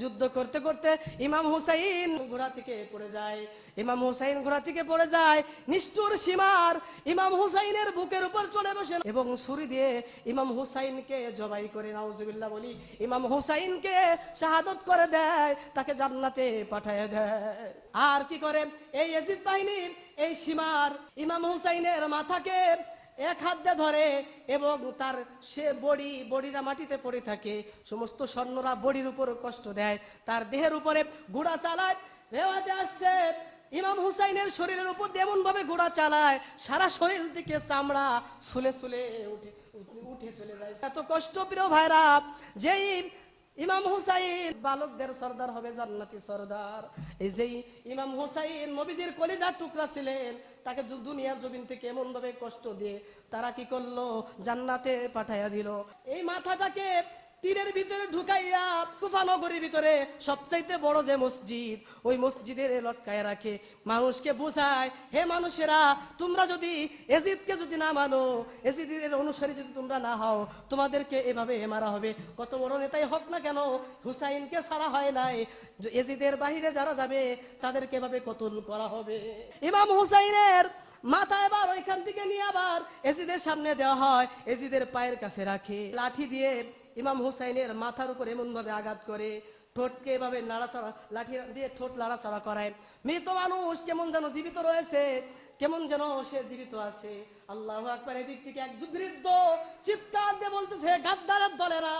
যুদ্ধ করতে করতে ইমাম হুসাইন ঘোড়া থেকে পড়ে যায়। ইমাম হুসাইন ঘোড়া থেকে পড়ে যায়, নিষ্ঠুর সীমার ইমাম হুসাইনের বুকের উপর চলে বসে এবং ছুরি দিয়ে ইমাম হুসাইনকে জবাই করে, নাউজুবিল্লাহ বলি, ইমাম হুসাইনকে শাহাদত করে দেয়, তাকে জান্নাতে পাঠিয়ে দেয়। আর কি করে? এই এজিদ বাহিনীর এই সীমার ইমাম হুসাইনের মাথাকে এক হাত দিয়ে ধরে এবং তার সে বডি, বডিরা মাটিতে পড়ে থাকে, সমস্ত স্বর্ণরা বডির উপর কষ্ট দেয়, তার দেহের উপরে ঘোড়া চালায় রেওয়াতে আসছে, ইমাম হুসাইনের শরীরের উপর এমন ভাবে ঘোড়া চালায়, সারা শরীর থেকে চামড়া ছুলে ছুলে উঠে উঠে চলে যায়। এত কষ্ট প্রিয় ভাইরা, যেই ইমাম হুসাইন, বালকদের সর্দার হবে জান্নাতি সর্দার। এই যেই ইমাম হুসাইন, নবীজির কলিজার টুকরা ছিলেন তাকে দুনিয়ার জমিন থেকে এমন ভাবে কষ্ট দিয়ে তারা কি করল? জান্নাতে পাঠাইয়া দিল। এই মাথাটাকে তীরের ভিতরে ঢুকাইয়া কুফানগরীর ভিতরে সবচাইতে বড় যে মসজিদ, ওই মসজিদের লটকায় রাখে। মানুষকে বোঝায়, হে মানুষেরা, তোমরা যদি এজিদকে যদি না মানো, এজিদের অনুসারী যদি তোমরা না হও, তোমাদেরকে এভাবে মারা হবে। কত বড় নেতাই হোক না কেন, হুসাইনকে ছাড়া হয় নাই। এজিদের বাহিরে যারা যাবে, তাদেরকে এভাবে কতল করা হবে? ইমাম হুসাইনের মাথা এবার ওইখান থেকে নিয়ে আবার এজিদের সামনে দেওয়া হয়, এজিদের পায়ের কাছে রাখে। লাঠি দিয়ে ইমাম হুসাইনের মাথার উপর এমন ভাবে আঘাত করে, ঠোঁটকে এভাবে নাড়াচাড়া, লাঠি দিয়ে ঠোঁট নাড়াচাড়া করায়। মৃত মানুষ কেমন যেন জীবিত রয়েছে, কেমন যেন সে জীবিত আছে। আল্লাহ আকবার এদিক থেকে এক বৃদ্ধ চিৎকার দিয়ে বলতেছে গাদ্দারের দলেরা,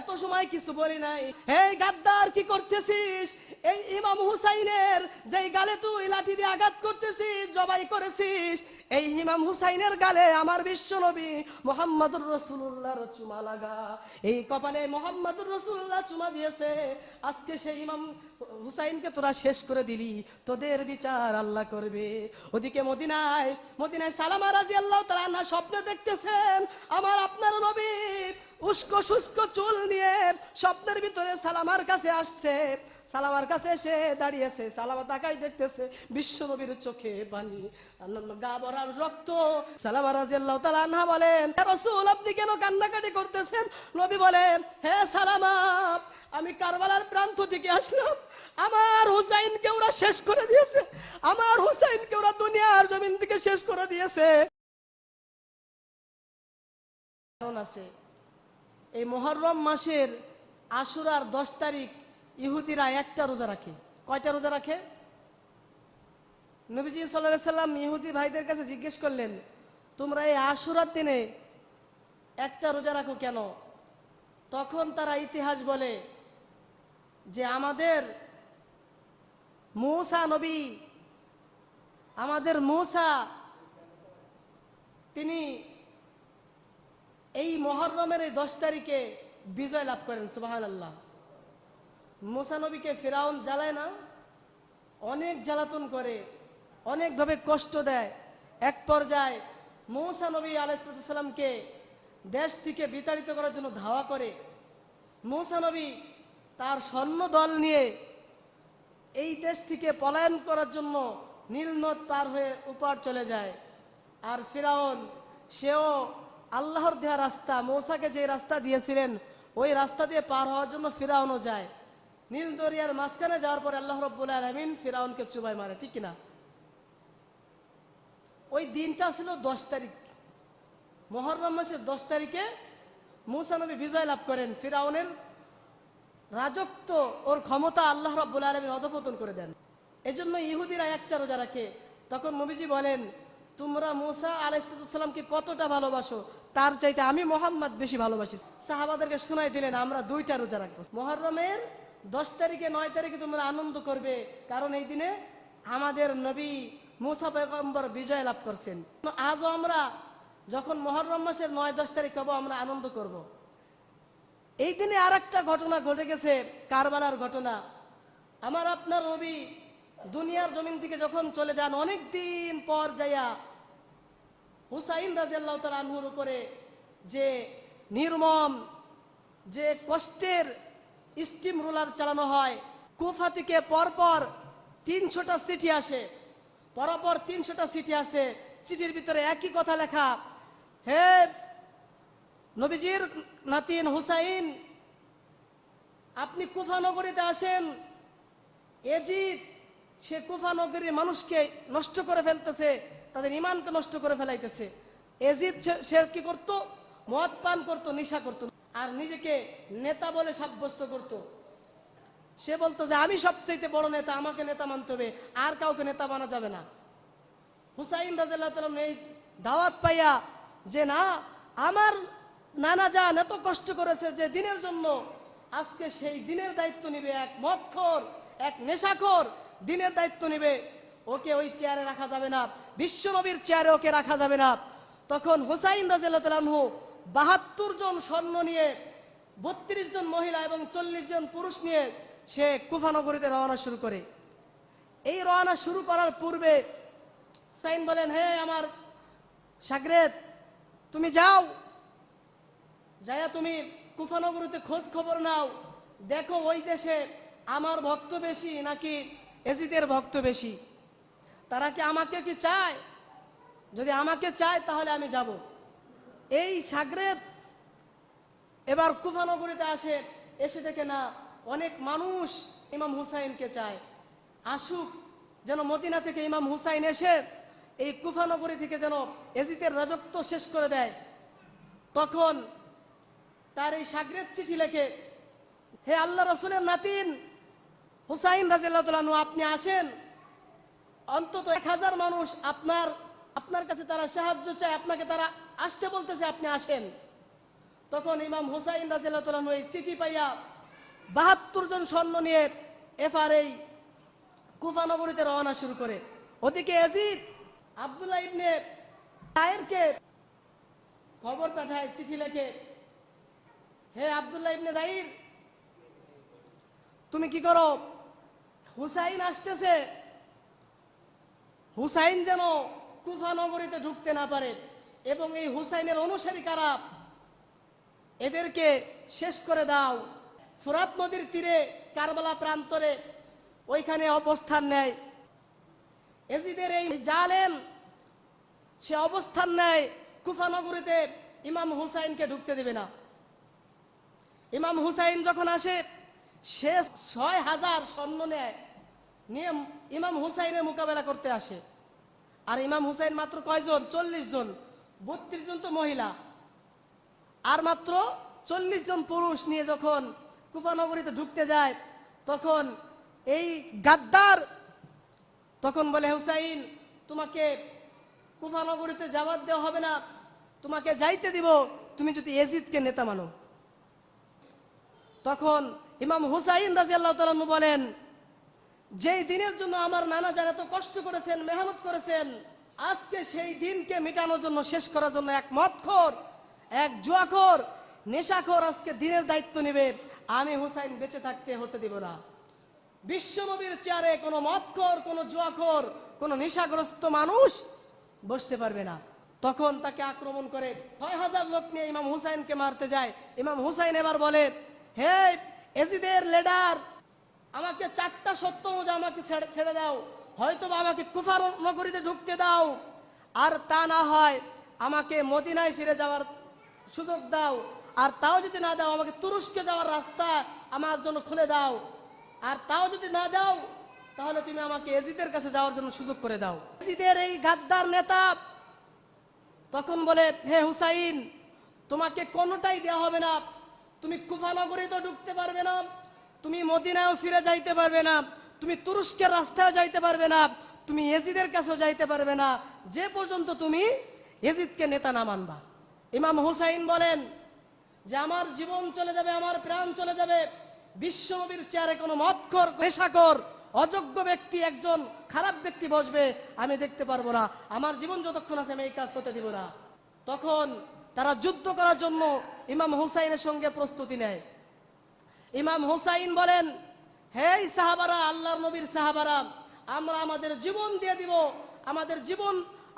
এত সময় কিছু বলি নাই। এই গাদ্দার, কি করতেছিস? এই ইমাম হুসাইনের যেই গালে তুই লাঠি দিয়ে আঘাত করতেছিস, জবাই করেছিস এই ইমাম হুসাইনের গালে আমার বিশ্ব নবী মোহাম্মদুর রসুল্লাহর চুমা লাগা। এই কপালে মোহাম্মদুর রসুল্লাহ চুমা দিয়েছে। আজকে সেই ইমাম হুসাইনকে তোরা শেষ করে দিলি। তোদের বিচার আল্লাহ করবে। ওদিকে মদিনায় মদিনায় সালামা রাজি আল্লাহ তালা স্বপ্নে দেখতেছেন আমার আপনার নবী উস্কো শুষ্ক চুল নিয়ে স্বপ্নের ভিতরে সালামার কাছে আসছে। সালামার কাছে এসে দাঁড়িয়েছে সালামা তাকাই দেখতেছে বিশ্ব নবীর চোখে পানি। কান্নাকাটি করতেছেন? বলেন আমি কারবালার প্রান্ত থেকে আসলাম। আমার হুসাইনকে ওরা শেষ করে দিয়েছে। আমার হুসাইনকে ওরা দুনিয়ার জমিন থেকে শেষ করে দিয়েছে। আছে? এই মহররম মাসের আশুরার দশ তারিখ, ইহুদিরা একটা রোজা রাখে। কয়টা রোজা রাখে? নবীজি সাল্লাহ সাল্লাম ইহুদি ভাইদের কাছে জিজ্ঞেস করলেন, তোমরা এই আশুরার দিনে একটা রোজা রাখো কেন? তখন তারা ইতিহাস বলে যে আমাদের মৌসা নবী, আমাদের মৌসা, তিনি এই মহরমের এই দশ তারিখে বিজয় লাভ করেন সুবাহান আল্লাহ মুসানবীকে ফেরাউন জ্বালায় না? অনেক জ্বালাতন করে। অনেকভাবে কষ্ট দেয়। এক পর্যায়ে মৌসা নবী আলাইসালামকে দেশ থেকে বিতাড়িত করার জন্য ধাওয়া করে। মৌসা নবী তার স্বর্ণ দল নিয়ে এই দেশ থেকে পলায়ন করার জন্য নীলনদ পার হয়ে উপার চলে যায়। আর ফিরাউন, সেও আল্লাহর দেওয়া রাস্তা, মৌসাকে যে রাস্তা দিয়েছিলেন, ওই রাস্তা দিয়ে পার হওয়ার জন্য ফিরাউনও যায়। নীল দরিয়ার মাঝখানে যাওয়ার পরে আল্লাহ রব্বুল আলমিন ফিরাউনকে চুবাই মারে, ঠিক কিনা? ওই দিনটা ছিল দশ তারিখ। মহরম মাসের দশ তারিখে মুসা নবী বিজয় লাভ করেন। ফিরাউনের রাজত্ব ওর ক্ষমতা আল্লাহ রব্বুল আলমী অধপতন করে দেন। এজন্য ইহুদিরা একটা রোজা রাখে। তখন নবীজি বলেন, তোমরা মুসা আলাইসালামকে কতটা ভালোবাসো? তার চাইতে আমি মোহাম্মদ বেশি ভালোবাসি। সাহাবাদেরকে শোনাই দিলেন, আমরা দুইটা রোজা রাখব। মহরমের দশ তারিখে নয় তারিখে তোমরা আনন্দ করবে। কারণ এই দিনে আমাদের নবী মুসা পয়গম্বর বিজয় লাভ করছেন। আজও আমরা যখন মহরম মাসের নয় দশ তারিখ হব, আমরা আনন্দ করব। এই দিনে আর একটা ঘটনা ঘটে গেছে, কারবালার ঘটনা। আমার আপনার নবী দুনিয়ার জমিন থেকে যখন চলে যান, অনেক দিন পর যাইয়া হুসাইন রাজিয়াল্লাহ তাল আনহুর উপরে যে নির্মম, যে কষ্টের স্টিম রোলার চালানো হয়, কুফা থেকে পরপর তিনশোটা চিঠি আসে। পরপর তিনশোটা চিঠি আছে। চিঠির ভিতরে একই কথা লেখা, হে নবীজির নাতিন হুসাইন, আপনি কুফা নগরীতে আসেন। এজিদ, সে কুফা নগরীর মানুষকে নষ্ট করে ফেলতেছে, তাদের ইমানকে নষ্ট করে ফেলাইতেছে। এজিদ সে কি করত? মদ পান করত, নেশা করত। আর নিজেকে নেতা বলে সাব্যস্ত করত। সে বলতো যে, আমি সবচেয়ে বড় নেতা, আমাকে নেতা মানতে হবে, আর কাউকে নেতা মানা যাবে না। হুসাইন রাজিয়াল্লাহু তাআলা এই দাওয়াত পাইয়া যে, না, আমার নানা যান এত কষ্ট করেছে যে, দিনের জন্য আজকে সেই দিনের দায়িত্ব নিবে এক মদখোর, এক নেশাখোর, দিনের দায়িত্ব নিবে। ওকে ওই চেয়ারে রাখা যাবে না, বিশ্ব নবীর চেয়ারে ওকে রাখা যাবে না। তখন হুসাইন আনহু বাহাত্তর জন স্বর্ণ নিয়ে বত্রিশ জন মহিলা এবং চল্লিশ জন পুরুষ নিয়ে সে কুফানগরীতে রওনা শুরু করে। এই রওনা শুরু করার পূর্বে তাইন বলেন, হে আমার সাগরেদ তুমি যাও। যাইয়া তুমি কুফানগরীতে খোঁজ খবর নাও। দেখো ওই দেশে আমার ভক্ত বেশি নাকি এজিদের ভক্ত বেশি। তারা কি আমাকে কি চায়? যদি আমাকে চায় তাহলে আমি যাব। এই সাগরেদ এবার কুফানগরীতে আসে, এসে দেখে, না অনেক মানুষ ইমাম হুসাইনকে চায়। আসুক, যেন মদিনা থেকে ইমাম হুসাইন এসে এই কুফানগরী থেকে যেন এজিতের রাজত্ব শেষ করে দেয়। তখন তার এই সাগরেদ চিঠি লেখে, হে আল্লাহ রসুলের নাতিন, হুসাইন রাজিল্লাহ আপনি আসেন। অন্তত এক হাজার মানুষ আপনার আপনার কাছে তারা সাহায্য চায়, আপনাকে তারা আসতে বলতেছে, আপনি আসেন। তখন ইমাম হুসাইন রাজিল্লাহ এই চিঠি পাইয়া বাহাত্তর জন সৈন্য নিয়ে এফআর এই কুফানগরীতে রওনা শুরু করে। ওদিকে এজিদ আব্দুল্লাহ ইবনে তায়েরকে খবর পাঠায়, চিঠি লেখে, হে আব্দুল্লাহ ইবনে জাহির তুমি কি করো? হুসাইন আসতেছে। হুসাইন যেন কুফা নগরীতে ঢুকতে না পারে এবং এই হুসাইনের অনুসারী কারা? এদেরকে শেষ করে দাও। ফুরাত নদীর তীরে কারবালা প্রান্তরে ওইখানে অবস্থান নেয়। এজিদের এই জালেম, সে অবস্থান নেয় কুফা নগরীতে, ইমাম হুসাইনকে ঢুকতে দেবে না। ইমাম হুসাইন যখন আসে, সে ছয় হাজার সৈন্য নেয়, নিয়ে ইমাম হুসাইনের মোকাবেলা করতে আসে। আর ইমাম হুসাইন মাত্র কয়জন? চল্লিশ জন। বত্রিশ জন তো মহিলা। আর মাত্র চল্লিশ জন পুরুষ নিয়ে যখন কুফানগরীতে ঢুকতে যায়, তখন এই গাদ্দার তখন বলে, হুসাইন, তোমাকে কুফানগরীতে যাওয়ার দেওয়া হবে না, তোমাকে যাইতে দিব, তুমি যদি এজিদকে নেতা মানো। তখন ইমাম হুসাইন রাজি আল্লাহ বলেন, যেই দিনের জন্য আমার নানা যারা তো কষ্ট করেছেন, মেহনত করেছেন, আজকে সেই দিনকে মেটানোর জন্য, শেষ করার জন্য এক মদখোর, এক জুয়াখোর, নেশাখোর আজকে দিনের দায়িত্ব নেবে। আমি হুসাইন বেঁচে থাকতে হতে দিব না। বিশ্বনবীর চেয়ারে কোনো মদখোর, কোনো জুয়াখোর, কোনো নেশাগ্রস্ত মানুষ বসতে পারবে না। তখন তাকে আক্রমণ করে ছয় হাজার লোক নিয়ে ইমাম হুসাইনকে মারতে যায়। ইমাম হুসাইন এবার বলে, হে এজিদের লিডার, আমাকে চারটা সত্য অনুযায়ী আমাকে ছেড়ে- ছেড়ে দাও। হয়তো আমাকে কুফার নগরীতে ঢুকতে দাও। আর তা না হয়, আমাকে মদিনায় ফিরে যাওয়ার সুযোগ দাও। আর তাও যদি না দাও, আমাকে তুরস্কে যাওয়ার রাস্তা আমার জন্য খুলে দাও। আর তাও যদি না দাও, তাহলে তুমি আমাকে এজিদের কাছে যাওয়ার জন্য সুযোগ করে দাও। এজিদের এই গাদ্দার নেতা তখন বলে, হে হুসাইন, তোমাকে কোনোটাই দেওয়া হবে না। তুমি কুফানগরে তো ঢুকতে পারবে না। তুমি মদিনায়ও ফিরে যাইতে পারবে না। তুমি তুরস্কের রাস্তায় যাইতে পারবে না। তুমি এজিদের কাছেও যাইতে পারবে না। যে পর্যন্ত তুমি এজিদকে নেতা না মানবা। ইমাম হুসাইন বলেন যে আমার জীবন চলে যাবে, আমার প্রাণ চলে যাবে। বিশ্বনবীর চেয়ারে কোনো মৎকর নেশাকর অযোগ্য ব্যক্তি একজন খারাপ ব্যক্তি বসবে, আমি দেখতে পারব না। আমার জীবন যতক্ষণ আছে, আমি এই কাজ করতে দিব না। তখন তারা যুদ্ধ করার জন্য ইমাম হুসাইনের সঙ্গে প্রস্তুতি নেয়। ইমাম হুসাইন বলেন হে সাহাবারা, আল্লাহর নবীর সাহাবারা, আমরা আমাদের জীবন দিয়ে দিব। আমাদের জীবন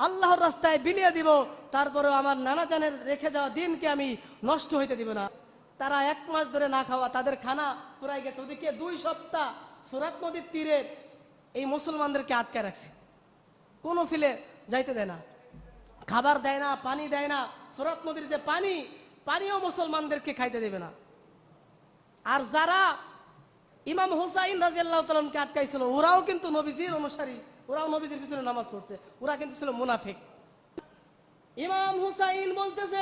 আল্লাহর রাস্তায় বিলিয়ে দিব, তারপরেও আমার নানা জানের রেখে যাওয়া দিনকে আমি নষ্ট হইতে দিব না। তারা এক মাস ধরে না খাওয়া, তাদের খানা ফুরাই গেছে। ওদিকে দুই সপ্তাহ ফুরাত নদীর তীরে এই মুসলমানদেরকে আটকে রাখছে। কোনো ফিলে যাইতে দেয় না। খাবার দেয় না, পানি দেয় না। ফুরাত নদীর যে পানি, পানিও মুসলমানদেরকে খাইতে দেবে না। আর যারা ইমাম হুসাইন রাজিয়াল্লাহ তালামকে আটকাইছিল, ওরাও কিন্তু নবীজির অনুসারী। ওরাও নবীজির পিছনে নামাজ পড়ছে, ওরা কিন্তু ছিল মুনাফিক। ইমাম হুসাইন বলতেছে,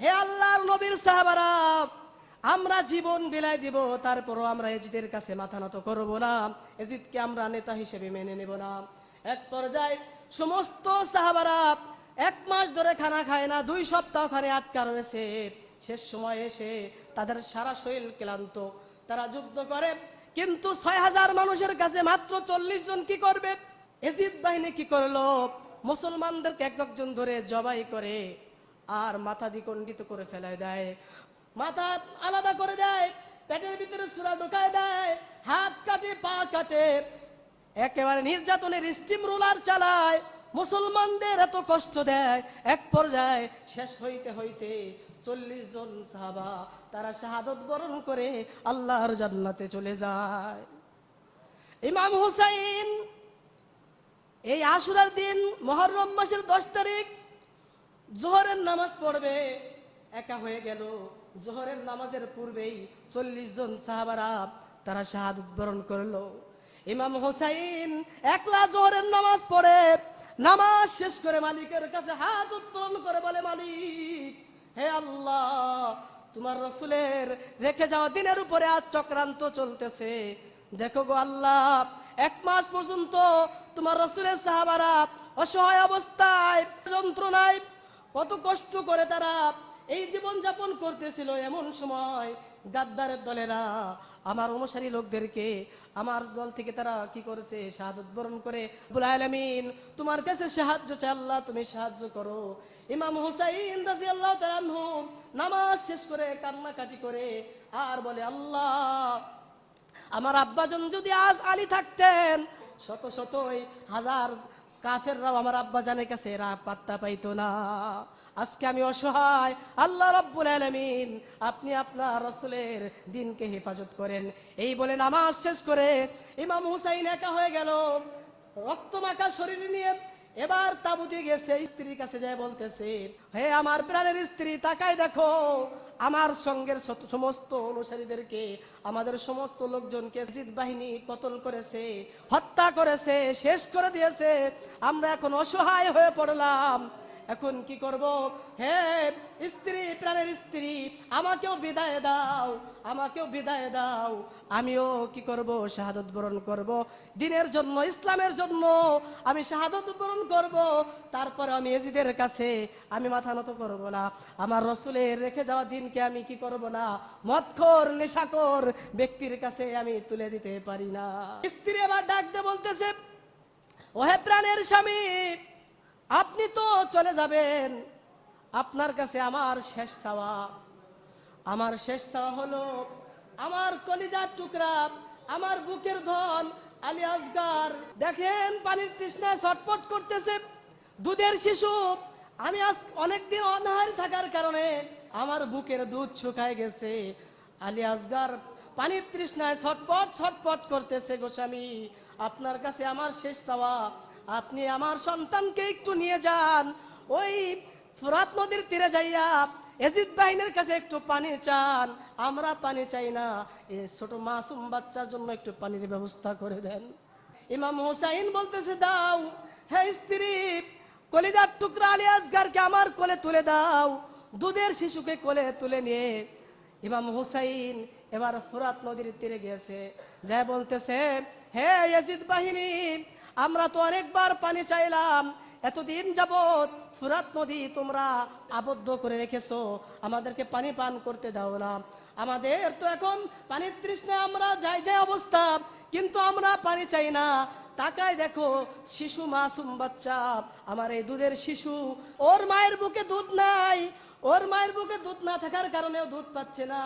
হে আল্লাহর নবীর সাহাবারা, আমরা জীবন বিলাই দিব, তারপরও আমরা এজিদের কাছে মাথা নত করব না, এজিদকে আমরা নেতা হিসেবে মেনে নেব না। এক পর্যায়ে সমস্ত সাহাবারা এক মাস ধরে খানা খায় না, দুই সপ্তাহ খানে আটকা রয়েছে। শেষ সময় এসে তাদের সারা শরীর ক্লান্ত, তারা যুদ্ধ করে, কিন্তু ছয় হাজার মানুষের কাছে মাত্র চল্লিশ জন কি করবে? এজিদ বাহিনী কি করল? মুসলমানদেরকে এক একজন ধরে জবাই করে আর মাথা দ্বিখণ্ডিত করে ফেলায় দেয়। মাথা আলাদা করে দেয়, পেটের ভিতরে সুরা ঢুকায় দেয়, হাত কাটে পা কাটে একেবারে নির্যাতনের স্টিম রোলার চালায়, মুসলমানদের এত কষ্ট দেয়। এক পর্যায়ে শেষ হইতে হইতে চল্লিশ জন সাহাবা, তারা শাহাদত বরণ করে আল্লাহর জান্নাতে চলে যায়। ইমাম হুসাইন এই আশুরার দিন মহরম মাসের দশ তারিখ, জোহরের নামাজ পড়বে, একা হয়ে গেল। জোহরের নামাজের পূর্বেই চল্লিশ জন সাহাবারা তারা শাহাদত বরণ করল। ইমাম হোসাইন একলা জোহরের নামাজ পড়ে, নামাজ শেষ করে মালিকের কাছে হাত উত্তোলন করে বলে, মালিক, হে আল্লাহ, তোমার রসুলের রেখে যাওয়া দিনের উপরে আজ চক্রান্ত চলতেছে। দেখো গো আল্লাহ এক মাস পর্যন্ত তোমার রসুলের সাহাবারা অসহায় অবস্থায়, যন্ত্রণায় কত কষ্ট করে তারা এই জীবন যাপন করতেছিল এমন সময় গাদ্দারের দলেরা আমার অনুসারী লোকদেরকে আমার দল থেকে তারা কি করেছে? শাহাদত বরণ করে বুল আলামিন, তোমার কাছে সাহায্য চাই, আল্লাহ তুমি সাহায্য করো। ইমাম হুসাইন রাজি আল্লাহ নামাজ শেষ করে কান্নাকাটি করে আর বলে, আল্লাহ আমার আব্বাজন যদি আজ আলী থাকতেন, শত শতই হাজার কাফেররাও আমার আব্বাজানের কাছে এরা পাত্তা পাইতো না। আজকে আমি অসহায়, আল্লাহ রব্বুল আলামিন আপনি আপনার রসুলের দিনকে হেফাজত করেন। এই বলে নামাজ শেষ করে ইমাম হুসাইন একা হয়ে গেল, রক্ত রক্তমাখা শরীর নিয়ে এবার তাবুতে গেছে স্ত্রীর কাছে যায় বলতেছে, হে আমার প্রাণের স্ত্রী তাকাই দেখো আমার সঙ্গের সমস্ত অনুসারীদেরকে, আমাদের সমস্ত লোকজনকে জিদ বাহিনী কতল করেছে, হত্যা করেছে, শেষ করে দিয়েছে। আমরা এখন অসহায় হয়ে পড়লাম। এখন কি করব? হে স্ত্রী, প্রাণের স্ত্রী, আমাকেও বিদায় দাও। আমাকেও বিদায় দাও। আমিও কি করব? শাহাদত বরণ করব। দিনের জন্য ইসলামের জন্য আমি শাহাদত বরণ করব। তারপরে আমি এজিদের কাছে আমি মাথা নত করব না। আমার রসুলের রেখে যাওয়া দিনকে আমি কি করব না? মদখোর নেশাকর ব্যক্তির কাছে আমি তুলে দিতে পারি না। স্ত্রী আবার ডাক দিয়ে বলতেছে, ওহে প্রাণের স্বামী, আপনি তো চলে যাবেন। আপনার কাছে আমার শেষ চাওয়া। আমার শেষ চাওয়া হলো, আমার কলিজার টুকরা, আমার বুকের ধন, আলী আসগার দেখেন পানির তৃষ্ণায় ছটপট করতেছে দুধের শিশু। আমি আজ অনেকদিন অনাহারি থাকার কারণে আমার বুকের দুধ শুকায় গেছে। আলী আসগার পানির তৃষ্ণায় ছটপট ছটপট করতেছে গোস্বামী আপনার কাছে আমার শেষ চাওয়া। আপনি আমার সন্তানকে একটু নিয়ে যান। ওই ফুরাত নদীর তীরে যাইয়া এজিদ বাহিনীর কাছে একটু পানি চান, আমরা পানি চাই না। এই ছোট মাসুম বাচ্চার জন্য একটু পানির ব্যবস্থা করে দেন। ইমাম হোসাইন বলতেছে, দাও, হে স্ত্রী, কলিজার টুকরা আলী আসগারকে আমার কোলে তুলে দাও, দুধের শিশুকে কোলে তুলে নিয়ে। ইমাম হুসাইন এবার ফুরাত নদীর তীরে গিয়েছে। যা বলতেছে, হে ইয়াজিদ বাহিনী, আমরা তো অনেকবার পানি চাইলাম এতদিন যাবত ফুরাত নদী তোমরা আবদ্ধ করে রেখেছো, আমাদেরকে পানি পান করতে দাও না। আমাদের তো এখন পানির তৃষ্ণা আমরা যাই যাই অবস্থা, কিন্তু আমরা পানি চাই না। তাকায় দেখো, শিশু মাসুম বাচ্চা, আমার এই দুধের শিশু, ওর মায়ের বুকে দুধ নাই। ওর মায়ের বুকে দুধ না থাকার কারণেও দুধ পাচ্ছে না।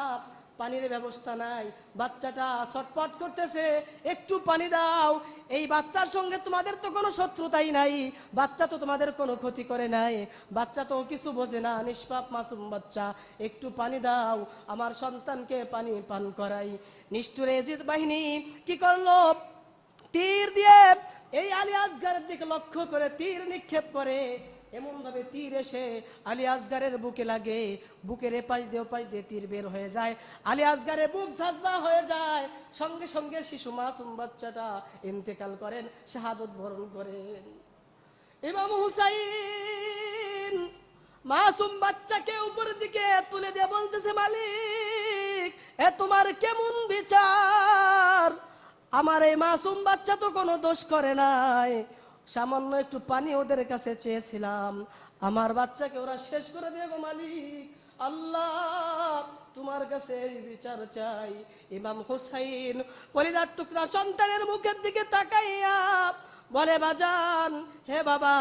পানির ব্যবস্থা নাই। বাচ্চাটা ছটপট করতেছে, একটু পানি দাও। এই বাচ্চার সঙ্গে তোমাদের তো কোনো শত্রুতাই নাই। বাচ্চা তো তোমাদের কোনো ক্ষতি করে নাই। বাচ্চা তো কিছু বোঝে না, নিষ্পাপ মাসুম বাচ্চা। একটু পানি দাও, আমার সন্তানকে পানি পান করাই। নিষ্ঠুর এজিদ বাহিনী কি করল? তীর দিয়ে এই আলী আসগারের দিকে লক্ষ্য করে, তীর নিক্ষেপ করে। এমন ভাবে তীর এসে আলী আসগারের বুকে লাগে। বুকের এপাশ দিয়ে ওপাশ দিয়ে তীর বের হয়ে যায়। আলী আসগারের বুক ঝাঁঝরা হয়ে যায়। সঙ্গে সঙ্গে শিশু মাসুম বাচ্চাটা ইন্তেকাল করেন, শাহাদত বরণ করেন। ইমাম হুসাইন মাসুম বাচ্চাকে উপরের দিকে তুলে দিয়ে বলতেছে, মালিক, এ তোমার কেমন বিচার? আমার এই মাসুম বাচ্চা তো কোনো দোষ করে নাই। সামান্য একটু পানি ওদের কাছে চেয়েছিলাম। আমার বাচ্চাকে ওরা শেষ করে দিয়ে গো মালিক, আল্লাহ, তোমার কাছে বিচার চাই। ইমাম হুসাইন কলিদার টুকরা সন্তানের মুখের দিকে তাকাইয়া বলে, বাজান, হে বাবা,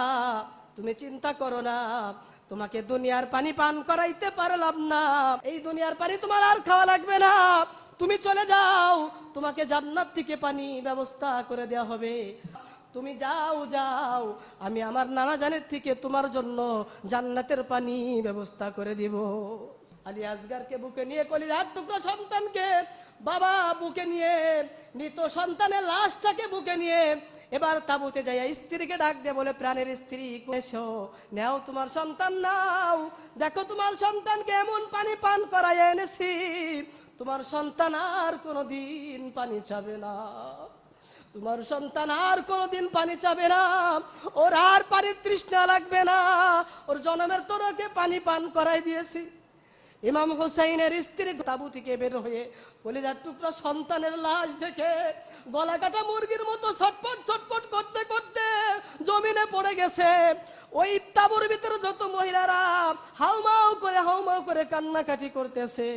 তুমি চিন্তা করো না, তোমাকে দুনিয়ার পানি পান করাইতে পারলাম না। এই দুনিয়ার পানি তোমার আর খাওয়া লাগবে না। তুমি চলে যাও, তোমাকে জান্নাত থেকে পানি ব্যবস্থা করে দেওয়া হবে। তুমি যাও যাও। আমি আমার নানা জানের থেকে তোমার জন্য জান্নাতের পানি ব্যবস্থা করে দিব। আলী আসগারকে বুকে নিয়ে কলিজার টুকরো সন্তানকে, বাবা বুকে নিয়ে, মৃত সন্তানের লাশটাকে বুকে নিয়ে, এবার তাবুতে যাইয়া স্ত্রীকে ডাক দিয়ে বলে, প্রাণের স্ত্রী এসো, নেও তোমার সন্তান, নাও। দেখো তোমার সন্তানকে এমন পানি পান করাই এনেছি। তোমার সন্তান আর কোনোদিন পানি চাবে না। তোমার সন্তান আর কোনোদিন পানি চাবে না। ওর আর পানির তৃষ্ণা লাগবে না। ওর জন্মের তোরকে পানি পান করাই দিয়েছি। ইমাম হোসাইনের স্ত্রী তাবু থেকে বের হয়ে কলিজার টুকরা সন্তানের লাশ দেখে গলা কাটা মুরগির মতো ছটপট ছটপট করতে করতে জমিনে পড়ে গেছে। ওই তাবুর ভিতরে যত মহিলারা হাউমাউ করে হাউমাউ করে কান্নাকাটি করতেছে।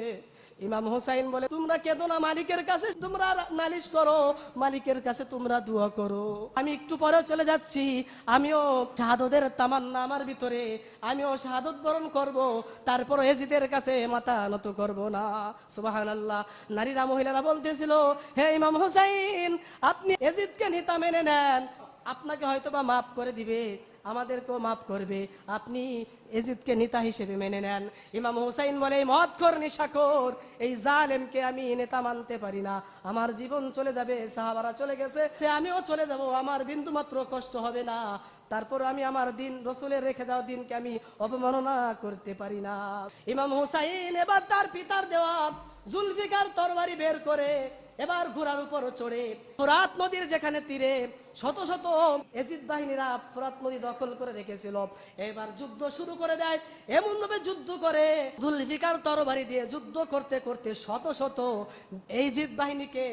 ইমাম হোসাইন বলে, তোমরা কেঁদো না মালিকের কাছে, তোমরা নালিশ করো, মালিকের কাছে তোমরা দোয়া করো। আমি একটু পরে চলে যাচ্ছি, আমিও শাহাদতের তামান্না আমার ভিতরে, আমিও শাহাদত বরণ করব তারপর এজিদের কাছে মাথা নত করব না। সুবাহান আল্লাহ নারীরা, মহিলারা বলতেছিল, হে ইমাম হোসাইন, আপনি এজিদকে নিতা মেনে নেন, আপনাকে হয়তো বা মাফ করে দিবে। আমাদেরকেও মাফ করবে। আপনি এজিদকে নেতা হিসেবে মেনে নেন। ইমাম হুসাইন বলে, এই মদখোর নিশাখোর, এই জালেমকে আমি নেতা মানতে পারি না। আমার জীবন চলে যাবে, সাহাবারা চলে গেছে, সে আমিও চলে যাব, আমার বিন্দু মাত্র কষ্ট হবে না। তারপর আমি আমার দিন, রসুলের রেখে যাওয়া দিনকে আমি অবমাননা করতে পারি না। ইমাম হুসাইন এবার তার পিতার দেওয়া জুলফিকার তরবারি বের করে এবার ঘোড়ার উপর চড়ে, ফোরাত নদীর যেখানে তীরে, শত শত এজিদ বাহিনীরা ফোরাত নদী দখল করে রেখেছিল। এবার যুদ্ধ শুরু করে দেয়। এমন ভাবে যুদ্ধ করে, জুলফিকার তরবারি দিয়ে যুদ্ধ করতে করতে শত শত এই জিদ বাহিনীকে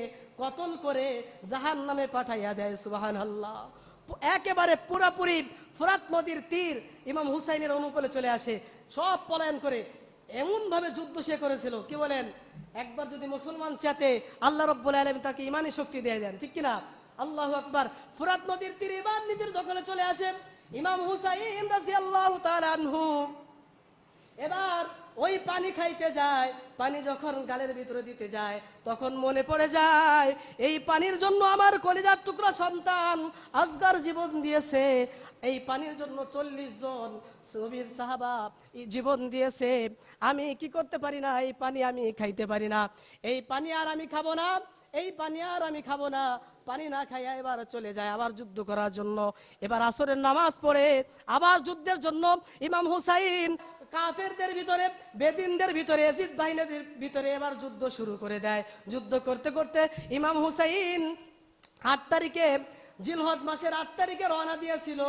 কতল করে জাহান নামে পাঠাইয়া দেয় সুবাহান আল্লাহ একেবারে পুরাপুরি ফোরাত নদীর তীর ইমাম হুসাইনের অনুকূলে চলে আসে। সব পলায়ন করে এমন ভাবে যুদ্ধ সে করেছিল, কি বলেন? একবার যদি মুসলমান চাতে আল্লাহ রব্বুল আলম তাকে ইমানি শক্তি দিয়ে দেন, ঠিক কিনা? আল্লাহ আকবার। ফুরাত নদীর তীরে এবার নিজের দখলে চলে আসেন ইমাম হুসাইন রাজি আল্লাহ আনহু। এবার ওই পানি খাইতে যায়, পানি যখন গালের ভিতরে দিতে যায়, তখন মনে পড়ে যায়, এই পানির জন্য আমার কলিজার টুকরা সন্তান আজগার জীবন দিয়েছে। এই পানির জন্য চল্লিশ জন সবির সাহাবা জীবন দিয়েছে। আমি কি করতে পারি না? এই পানি আমি খাইতে পারি না। এই পানি আর আমি খাব না। এই পানি আর আমি খাব না। পানি না খাইয়া এবার চলে যায় আবার যুদ্ধ করার জন্য। এবার আসরের নামাজ পড়ে, আবার যুদ্ধের জন্য ইমাম হুসাইন কাফেরদের ভিতরে, বেদিনদের ভিতরে, এজিদ বাহিনীদের ভিতরে এবার যুদ্ধ শুরু করে দেয়। যুদ্ধ করতে করতে ইমাম হুসাইন আট তারিখে জিলহজ মাসের আট তারিখে রওনা দিয়েছিল।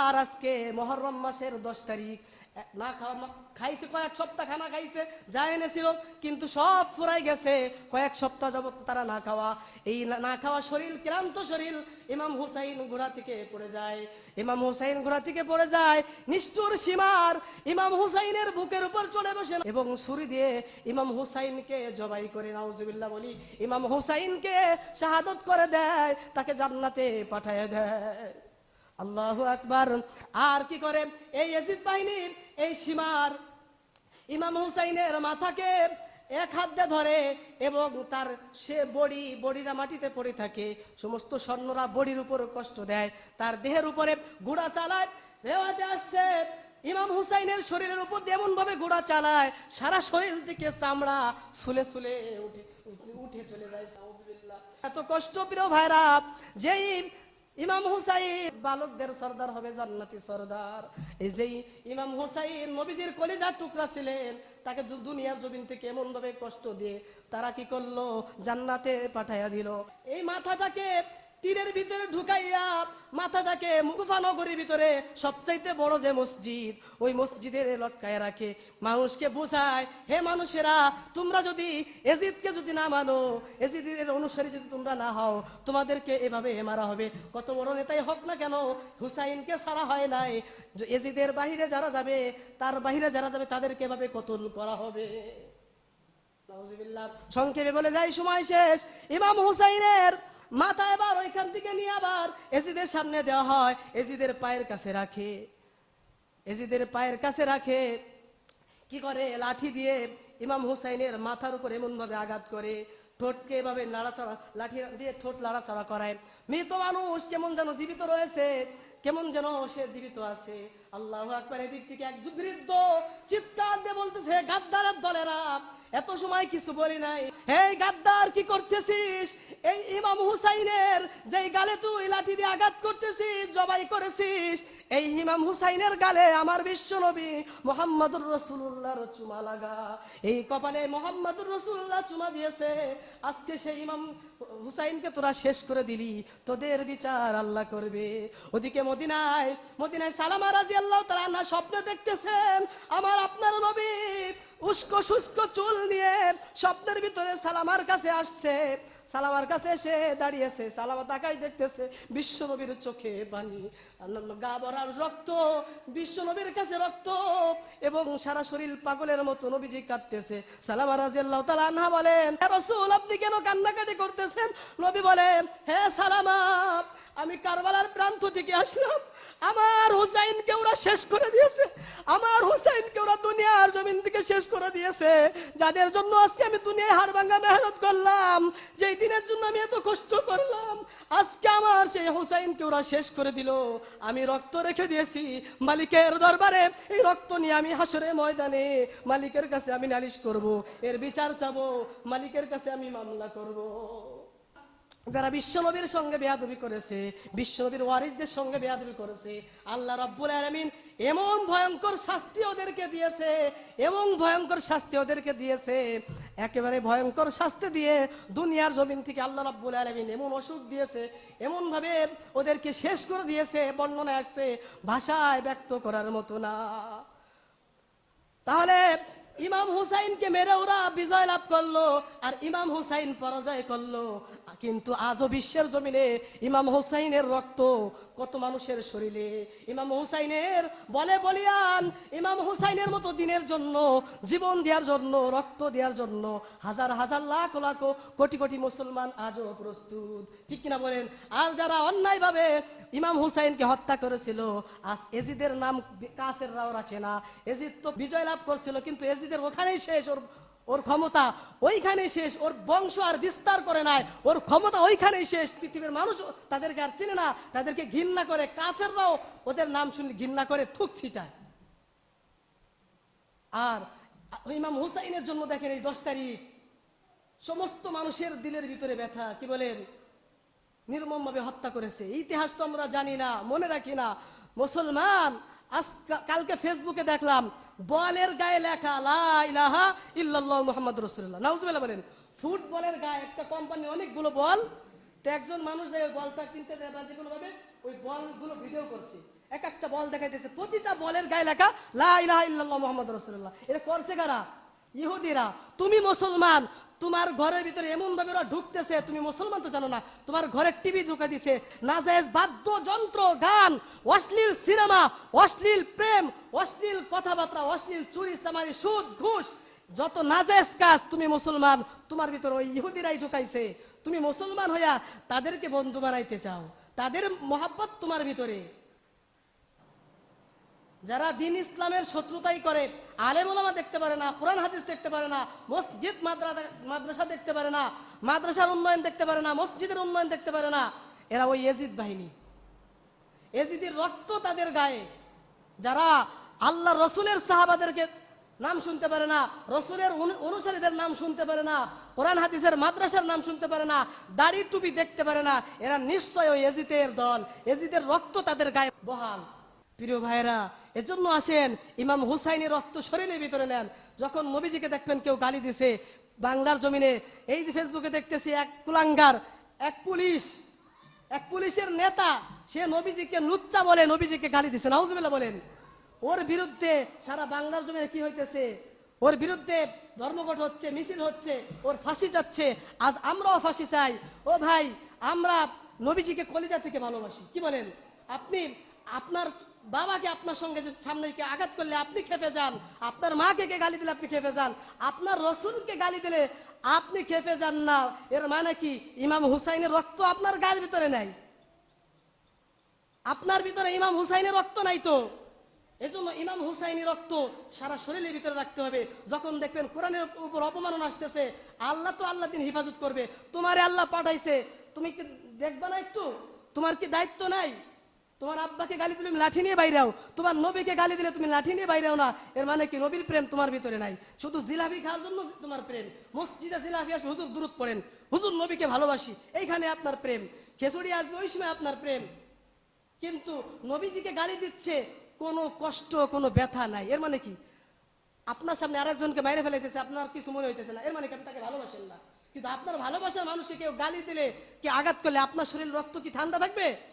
আর আজকে মহরম মাসের দশ তারিখ। না খাওয়া খাইছে, কয়েক সপ্তাহ খানা খাইছে যা এনেছিল কিন্তু সব ফুরাই গেছে। কয়েক সপ্তাহ যাবত তারা না খাওয়া। এই না- খাওয়া শরীর, ক্লান্ত শরীর, ইমাম হুসাইন ঘোড়া থেকে পড়ে যায়। ইমাম হুসাইন ঘোড়া থেকে পড়ে যায়, নিষ্ঠুর সীমার ইমাম হুসাইনের বুকের উপর চলে বসে। এবং ছুরি দিয়ে ইমাম হুসাইনকে জবাই করে, নাউজুবিল্লাহ বলি, ইমাম হুসাইনকে শাহাদত করে দেয়, তাকে জান্নাতে পাঠায় দেয়। আল্লাহ আকবার। আর কি করে? এই এজিদ বাহিনীর এই সীমার ইমাম হুসাইনের মাথাকে এক হাত দিয়ে ধরে এবং তার সে বডি, বড়িরা মাটিতে পড়ে থাকে। সমস্ত স্বর্ণরা বডির উপর কষ্ট দেয়। তার দেহের উপরে ঘোড়া চালায় রেওয়াতে আসছে। ইমাম হুসাইনের শরীরের উপর এমন ভাবে ঘোড়া চালায়, সারা শরীর থেকে চামড়া সুলে সুলে উঠে উঠে চলে যায়। এত কষ্ট প্রিয় ভাইরা, যেই ইমাম হুসাইন, বালকদের সর্দার হবে জান্নাতি সর্দার। এই যেই ইমাম হুসাইন নবীজির কলিজার টুকরা ছিলেন, তাকে দুনিয়ার জমিন থেকে এমন ভাবে কষ্ট দিয়ে তারা কি করল? জান্নাতে পাঠাইয়া দিল। এই মাথাটাকে তীরের ভিতরে ঢুকাইয়া মাথাটাকে মুকুফানগরীর ভিতরে সবচাইতে বড় যে মসজিদ, ওই মসজিদের লটকায় রাখে। মানুষকে বোঝায়, হে মানুষেরা, তোমরা যদি এজিদকে যদি না মানো, এজিদের অনুসারী যদি তোমরা না হও, তোমাদেরকে এভাবে হে মারা হবে। কত বড় নেতাই হোক না কেন, হুসাইনকে ছাড়া হয় নাই। এজিদের বাহিরে যারা যাবে, তার বাহিরে যারা যাবে, তাদেরকে এভাবে কতল করা হবে। সংক্ষেপে বলে যাই, সময় শেষ। ইমাম হুসাইনের মাথা এবার ওইখান থেকে নিয়ে আবার এজিদের সামনে দেওয়া হয় এজিদের পায়ের কাছে রাখে। এজিদের পায়ের কাছে রাখে, কি করে? লাঠি দিয়ে ইমাম হুসাইনের মাথার উপর এমন ভাবে আঘাত করে, ঠোঁটকে এভাবে নাড়াচাড়া, লাঠি দিয়ে ঠোঁট নাড়াচাড়া করায়। মৃত মানুষ কেমন যেন জীবিত রয়েছে কেমন যেন সে জীবিত আছে। আল্লাহ আকবার এদিক থেকে এক বৃদ্ধ চিৎকার দিয়ে বলতেছে, গাদ্দারের দলেরা, এত সময় কিছু বলি নাই। এই গাদ্দার, কি করতেছিস? এই ইমাম হুসাইনের যেই গালে তুই লাঠি দিয়ে আঘাত করতেছিস, জবাই করেছিস এই ইমাম হুসাইনের গালে আমার বিশ্ব নবী মোহাম্মদুর রসুল্লাহর চুমা লাগা। এই কপালে মোহাম্মদুর রসুল্লাহ চুমা দিয়েছে। আজকে সেই ইমাম হুসাইনকে তোরা শেষ করে দিলি। তোদের বিচার আল্লাহ করবে। ওদিকে মদিনায় মদিনায় সালামা রাজি আল্লাহ তারা না স্বপ্নে দেখতেছেন আমার আপনার নবী উস্কো শুষ্ক চুল নিয়ে স্বপ্নের ভিতরে সালামার কাছে আসছে। সালামার কাছে এসে দাঁড়িয়েছে। সালামা তাকাই দেখতেছে বিশ্ব নবীর চোখে পানি। রক্ত, বিশ্ব নবীর কাছে রক্ত, এবং সারা শরীর পাগলের বলেন আপনি কেন কান্নাকাটি করতেছেন? নবী বলে হে সালামা আমি কারবালার প্রান্ত থেকে আসলাম। আমার হুসাইনকে ওরা শেষ করে দিয়েছে। আমার হুসাইনকে ওরা দুনিয়ার জমিন থেকে শেষ করে দিয়েছে। যাদের জন্য আজকে আমি দুনিয়ায় হাড় ভাঙ্গা মেহনত করলাম, যেই দিনের জন্য আমি এত কষ্ট করলাম, আজকে আমার সেই হুসাইনকে ওরা শেষ করে দিল। আমি রক্ত রেখে দিয়েছি। মালিকের দরবারে এই রক্ত নিয়ে আমি হাসরে ময়দানে মালিকের কাছে আমি নালিশ করব। এর বিচার চাবো। মালিকের কাছে আমি মামলা করব। যারা বিশ্বনবীর সঙ্গে বেয়াদবি করেছে, বিশ্বনবীর ওয়ারিসদের সঙ্গে বেয়াদবি করেছে, আল্লাহ রাব্বুল আলামিন এমন ভয়ঙ্কর শাস্তি ওদেরকে দিয়েছে, এমন ভয়ঙ্কর শাস্তি ওদেরকে দিয়েছে, একেবারে ভয়ঙ্কর শাস্তি দিয়ে দুনিয়ার জমিন থেকে আল্লাহ রাব্বুল আলামিন এমন অসুখ দিয়েছে এমন ভাবে ওদেরকে শেষ করে দিয়েছে, বর্ণনা আসছে, ভাষায় ব্যক্ত করার মতো না। তাহলে ইমাম হুসাইনকে মেরে ওরা বিজয় লাভ করল, আর ইমাম হুসাইন পরাজয় করল। কিন্তু আজও বিশ্বের জমিনে ইমাম হুসাইনের রক্ত কত মানুষের শরীরে। ইমাম হুসাইনের বলে বলিয়ান, ইমাম হুসাইনের মতো দিনের জন্য, জীবন দেওয়ার জন্য, রক্ত দেওয়ার জন্য হাজার হাজার লাখ লাখ কোটি কোটি মুসলমান আজও প্রস্তুত। ঠিক কিনা বলেন? আর যারা অন্যায়ভাবে ইমাম হুসাইনকে হত্যা করেছিল, আজ এজিদের নাম কাফেররাও রাখে না। এজিদ তো বিজয় লাভ করছিল, কিন্তু এজিদের ওখানেই শেষ, ওর ওর ক্ষমতা ওইখানেই শেষ, ওর বংশ আর বিস্তার করে নাই, ওর ক্ষমতা ওইখানেই শেষ। পৃথিবীর মানুষ তাদেরকে আর চিনে না, তাদেরকে ঘৃণা করে, কাফেররাও ওদের নাম শুনলে ঘৃণা করে, থুক ছিটায়। আর ইমাম হুসাইনের জন্য দেখেন এই দশ তারিখ। সমস্ত মানুষের দিলের ভিতরে ব্যথা, কি বলেন? নির্মমভাবে হত্যা করেছে। ইতিহাস তো আমরা জানি না, মনে রাখি না। মুসলমান আজ কালকে ফেসবুকে দেখলাম, বলের গায়ে লেখা, লা ইলাহা ইল্লাল্লাহ মুহাম্মদ রাসূলুল্লাহ। নাউজুবিল্লাহ বলেন, ফুটবলের গায়ে একটা কোম্পানি অনেকগুলো বল, তো একজন মানুষ যায় ওই বলটা কিনতে যায় বা যে কোনো ভাবে, ওই বলগুলো ভিডিও করছে। এক একটা বল দেখাইতেছে, প্রতিটা বলের গায়ে লেখা, লা ইল্লাল্লাহ মুহাম্মদ রাসূলুল্লাহ। এটা করছে কারা? ইহুদিরা। তুমি মুসলমান তোমার ঘরের ভিতরে এমন ভাবে ওরা ঢুকতেছে, তুমি মুসলমান তো জানো না, তোমার ঘরে টিভি ঢুকে দিছে। নাজায়েজ বাদ্যযন্ত্র, গান, অশ্লীল সিনেমা, অশ্লীল প্রেম, অশ্লীল কথাবার্তা, অশ্লীল চুরি, চামারি, সুদ, ঘুষ। যত নাজায়েজ কাজ তুমি মুসলমান, তোমার ভিতরে ওই ইহুদিরাই ঢুকাইছে। তুমি মুসলমান হইয়া তাদেরকে বন্ধু বানাইতে চাও, তাদের মহাব্বত তোমার ভিতরে। যারা দিন ইসলামের শত্রুতাই করে, আলেম ওলামা দেখতে পারে না, কোরআন হাদিস দেখতে পারে না, মসজিদ মাদ্রাসা দেখতে পারে না, মাদ্রাসার উন্নয়ন দেখতে পারে না, মসজিদের উন্নয়ন দেখতে পারে না, এরা ওই এজিদ বাহিনী। এজিদের রক্ত তাদের গায়ে। যারা আল্লাহ রসুলের সাহাবাদেরকে নাম শুনতে পারে না, রসুলের অনু- অনুসারীদের নাম শুনতে পারে না, কোরআন হাদিসের মাদ্রাসার নাম শুনতে পারে না, দাড়ি টুপি দেখতে পারে না, এরা নিশ্চয় ওই এজিতের দল। এজিদের রক্ত তাদের গায়ে বহাল। প্রিয় ভাইরা এজন্য আসেন, ইমাম হুসাইনের রক্ত শরীরের ভিতরে নেন। যখন নবীজিকে দেখবেন কেউ গালি দিছে, বাংলার জমিনে, এই যে ফেসবুকে দেখতেছি, এক কুলাঙ্গার, এক পুলিশ, এক পুলিশের নেতা, সে নবীজিকে লুচ্চা বলে, নবীজিকে গালি দিছে। নাউজুবিল্লাহ বলেন, ওর বিরুদ্ধে সারা বাংলার জমিনে কি হইতেছে? ওর বিরুদ্ধে ধর্মঘট হচ্ছে, মিছিল হচ্ছে, ওর ফাঁসি যাচ্ছে, আজ আমরাও ফাঁসি চাই। ও ভাই, আমরা নবীজিকে কলিজা থেকে ভালোবাসি। কি বলেন? আপনি, আপনার বাবাকে আপনার সঙ্গে সামনে কে আঘাত করলে আপনি খেপে যান, আপনার মাকে কে গালি দিলে আপনি খেপে যান, আপনার রসুলকে গালি দিলে আপনি খেপে যান না। এর মানে কি? ইমাম হুসাইনের রক্ত আপনার গায়ের ভিতরে নাই। আপনার ভিতরে ইমাম হুসাইনের রক্ত নাই তো। এজন্য ইমাম হুসাইনের রক্ত সারা শরীরের ভিতরে রাখতে হবে। যখন দেখবেন কোরআনের উপর অপমাননা আসতেছে, আল্লাহ তো আল্লাহ দিন হেফাজত করবে। তোমারে আল্লাহ পাঠাইছে, তুমি কি দেখবে না একটু? তোমার কি দায়িত্ব নাই? তোমার আব্বাকে গালি তুমি লাঠি নিয়ে বাইরে বাইরাও। তোমার নবীকে গালি দিলে তুমি লাঠি নিয়ে বাইরাও না। এর মানে কি? নবীর প্রেম তোমার ভিতরে নাই। শুধু জিলাপি খাওয়ার জন্য তোমার প্রেম। মসজিদে জিলাপি আসবে, হুজুর দূরত পড়েন। হুজুর নবীকে ভালোবাসি। এইখানে আপনার প্রেম। খেসুড়ি আসবে, ওই সময় আপনার প্রেম। কিন্তু নবীজিকে গালি দিচ্ছে, কোনো কষ্ট, কোনো ব্যথা নাই। এর মানে কি? আপনার সামনে আরেকজনকে মাইরে ফেলাইতেছে, আপনার কিছু মনে হইতেছে না। এর মানে কি? আপনি তাকে ভালোবাসেন না। কিন্তু আপনার ভালোবাসার মানুষকে কেউ গালি দিলে কি আঘাত করলে আপনার শরীর, রক্ত কি ঠান্ডা থাকবে?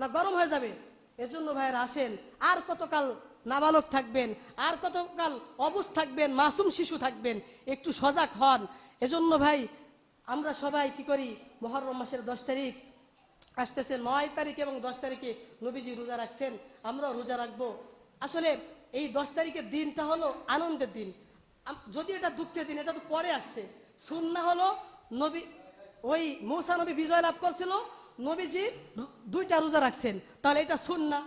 না গরম হয়ে যাবে। এজন্য ভাইয়ের আসেন, আর কতকাল নাবালক থাকবেন, আর কতকাল অবুজ থাকবেন, মাসুম শিশু থাকবেন, একটু সজাগ হন। এজন্য ভাই, আমরা সবাই কি করি, মহরম মাসের দশ তারিখ আসতেছে, নয় তারিখ এবং দশ তারিখে নবীজি রোজা রাখছেন, আমরাও রোজা রাখব। আসলে এই দশ তারিখের দিনটা হলো আনন্দের দিন। যদি এটা দুঃখের দিন, এটা তো পরে আসছে। সুন্না হলো নবী, ওই মৌসা নবী বিজয় লাভ করছিল নবীজি দুইটা রোজা রাখছেন। তাহলে এটা সুন্না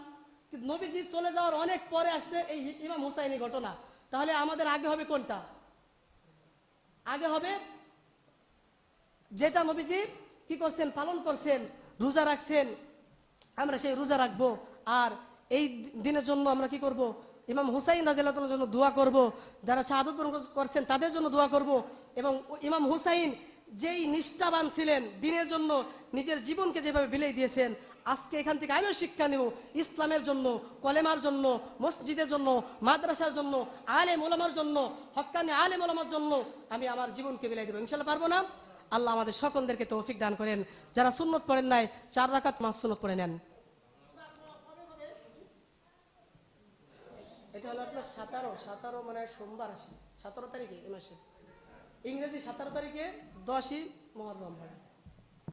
নবীজি চলে যাওয়ার অনেক পরে আসছে এই ইমাম হুসাইনি ঘটনা। তাহলে আমাদের আগে হবে কোনটা? আগে হবে যেটা নবীজি কি করছেন, পালন করছেন, রোজা রাখছেন। আমরা সেই রোজা রাখব। আর এই দিনের জন্য আমরা কি করব? ইমাম হুসাইন রাজিয়াল্লাহর জন্য দোয়া করব। যারা শাহাদত করছেন তাদের জন্য দোয়া করব। এবং ইমাম হুসাইন যেই নিষ্ঠাবান ছিলেন, দিনের জন্য নিজের জীবনকে যেভাবে বিলেই দিয়েছেন, আজকে এখান থেকে আমিও শিক্ষা নেব। ইসলামের জন্য, কলেমার জন্য, মসজিদের জন্য, মাদ্রাসার জন্য আলে মোলামার জন্য হক্কানি আলে মোলামার জন্য আমি আমার জীবনকে বিলাই দেবো। ইনশাল্লাহ পারব না? আল্লাহ আমাদের সকলদেরকে তৌফিক দান করেন। যারা সুন্নত পড়েন নাই, চার রাকাত মাস সুন্নত পড়ে নেন। এটা হলো আপনার সাতারো সাতারো মানে সোমবার আসে। সতেরো তারিখে এ মাসে। ইংরেজি সতেরো তারিখে দশই মহরম হয়।